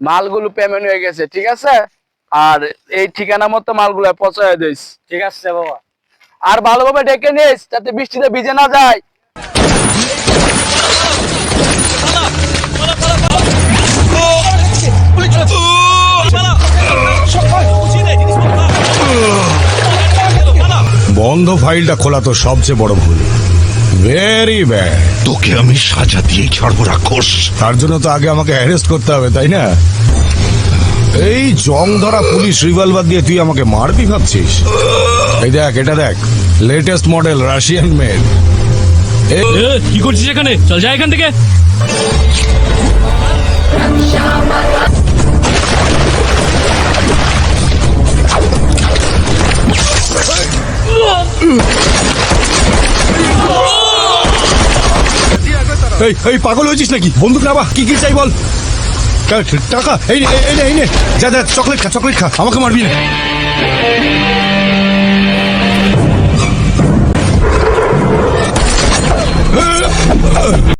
মালগুলো পেমেন্ট হয়ে গেছে ঠিক আছে? আর এই ঠিকানা মতো মালগুলো পৌঁছায় দিস। ঠিক আছে বাবা। আর ভালোভাবে ডেকে নিস যাতে বৃষ্টিতে ভিজে না যায়। বন্ধ ফাইলটা খোলা তো সবচেয়ে বড় ভুল। ভেরি ব্যাড তোকে আমি সাজা দিয়ে ছাড়বো রাক্ষস তার জন্য তো আগে আমাকে অ্যারেস্ট করতে হবে তাই না? এই জং ধরা পুলিশ রিভলভার দিয়ে তুই আমাকে মারবি ভাবছিস? এই দেখ এটা দেখ লেটেস্ট মডেল রাশিয়ান মেড এ, কি করছিস এখানে? চল যা এখান থেকে। এই এই পাগল হয়েছিস নাকি? বন্দুক না বা কি কি চাই বল? টাকা, এই নে এই নে এই নে। যা যা, চকলেট খা চকলেট খা, আমাকে মারবি না।